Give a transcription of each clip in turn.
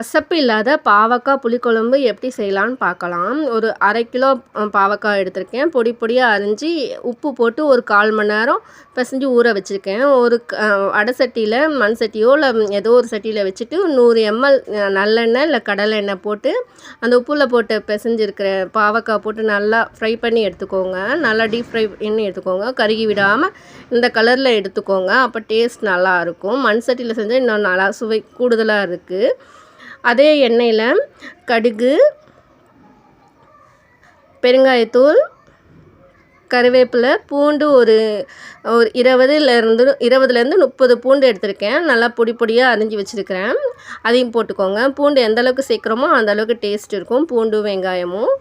கசப்பு இல்லாத பாவக்காய் புளிக்குழம்பு எப்படி செய்யலான்னு பார்க்கலாம். ஒரு அரை கிலோ பாவக்காய் எடுத்திருக்கேன். பொடி பொடியாக அரிஞ்சு உப்பு போட்டு ஒரு கால் மணி நேரம் பிசைஞ்சு ஊற வச்சுருக்கேன். ஒரு அடை சட்டியில் மண் சட்டியோ இல்லை ஏதோ ஒரு சட்டியில் வச்சுட்டு நூறு எம்எல் நல்லெண்ணெய் இல்லை கடலை எண்ணெய் போட்டு அந்த உப்பில் போட்டு பிசைஞ்சிருக்கிற பாவக்காய் போட்டு நல்லா ஃப்ரை பண்ணி எடுத்துக்கோங்க. நல்லா டீப் ஃப்ரை பண்ணி எடுத்துக்கோங்க. கருகி விடாமல் இந்த கலரில் எடுத்துக்கோங்க. அப்போ டேஸ்ட் நல்லாயிருக்கும் மண் சட்டியில் செஞ்சால் இன்னும் நல்லா சுவை கூடுதலாக இருக்குது அதே எண்ணெயில் கடுகு பெருங்காயத்தூள் கருவேப்பிலை பூண்டு ஒரு ஒரு இருபதுலேருந்து இருபதுலேருந்து முப்பது பூண்டு எடுத்திருக்கேன். நல்லா பொடி பொடியாக அரிஞ்சு வச்சுருக்கிறேன். அதையும் போட்டுக்கோங்க. பூண்டு எந்த அளவுக்கு சேர்க்குறோமோ அந்த அளவுக்கு டேஸ்ட் இருக்கும். பூண்டு வெங்காயமும்.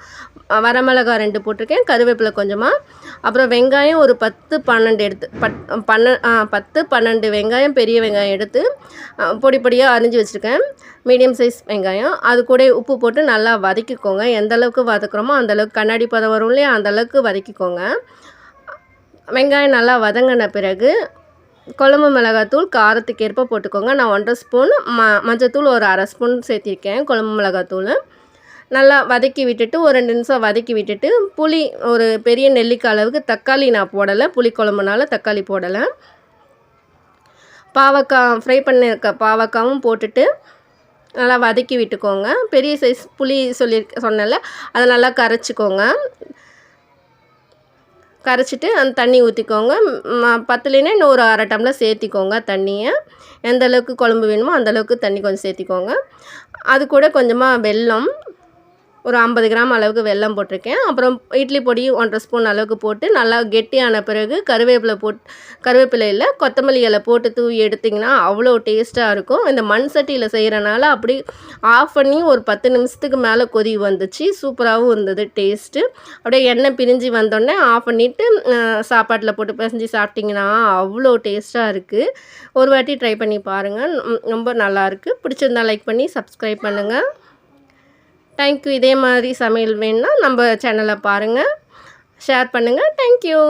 வரமிளகா ரெண்டு போட்டிருக்கேன். கருவேப்பிலை கொஞ்சமாக அப்புறம் வெங்காயம் ஒரு பத்து பன்னெண்டு எடுத்து பத் பன்ன பத்து பன்னெண்டு வெங்காயம் பெரிய வெங்காயம் எடுத்து பொடி பொடியாக அரிஞ்சு வச்சுருக்கேன். மீடியம் சைஸ் வெங்காயம். அது கூட உப்பு போட்டு நல்லா வதக்கிக்கோங்க. எந்த அளவுக்கு வதக்குறோமோ அந்தளவுக்கு கண்ணாடி பதம் வரும் இல்லையா? அந்தளவுக்கு வதக்கிக்கோங்க. வெங்காயம் நல்லா வதங்கின பிறகு குழம்பு மிளகாத்தூள் காரத்துக்கு ஏற்ப போட்டுக்கோங்க. நான் ஒன்றரை ஸ்பூன் ம மஞ்சத்தூள் ஒரு அரை ஸ்பூன் சேர்த்திருக்கேன் குழம்பு மிளகாத்தூள். நல்லா வதக்கி விட்டுட்டு ஒரு ரெண்டு நிமிஷம் வதக்கி விட்டுட்டு புளி ஒரு பெரிய நெல்லிக்காய் அளவுக்கு தக்காளி நான் போடலை. புளி குழம்புனால தக்காளி போடலை. பாவக்காய் ஃப்ரை பண்ணியிருக்க பாவக்காவும் போட்டுட்டு நல்லா வதக்கி விட்டுக்கோங்க. பெரிய சைஸ் புளி சொல்லி சொன்னல அதை நல்லா கரைச்சிக்கோங்க. கரைச்சிட்டு அந்த தண்ணி ஊற்றிக்கோங்க பத்துலேனா இன்னும் ஒரு அரை டம்ளர் சேர்த்திக்கோங்க தண்ணியை. எந்த அளவுக்கு குழம்பு வேணுமோ அந்தளவுக்கு தண்ணி கொஞ்சம் சேர்த்திக்கோங்க. அது கூட கொஞ்சமாக வெல்லம் ஒரு ஐம்பது கிராம் அளவுக்கு வெல்லம் போட்டிருக்கேன். அப்புறம் இட்லி பொடி ஒன்றரை ஸ்பூன் அளவுக்கு போட்டு நல்லா கெட்டியான பிறகு கருவேப்பிலை போட் கருவேப்பிலையில் கொத்தமல்லி இலை போட்டு தூவி எடுத்திங்கன்னா அவ்வளோ டேஸ்ட்டாக இருக்கும். இந்த மண் சட்டியில் செய்கிறனால அப்படி ஆஃப் பண்ணி ஒரு பத்து நிமிஷத்துக்கு மேலே கொதி வந்துச்சு. சூப்பராகவும் இருந்தது டேஸ்ட்டு. அப்படியே எண்ணெய் பிரிஞ்சு வந்தோடனே ஆஃப் பண்ணிவிட்டு சாப்பாட்டில் போட்டு பிசைஞ்சு சாப்பிட்டிங்கன்னா அவ்வளோ டேஸ்ட்டாக இருக்குது ஒரு வாட்டி ட்ரை பண்ணி பாருங்கள் ரொம்ப நல்லாயிருக்கு பிடிச்சிருந்தா லைக் பண்ணி சப்ஸ்கிரைப் பண்ணுங்கள் தேங்க்யூ இதே மாதிரி சமையல் வேணுன்னா நம்ம சேனலை பாருங்கள் ஷேர் பண்ணுங்கள் தேங்க்யூ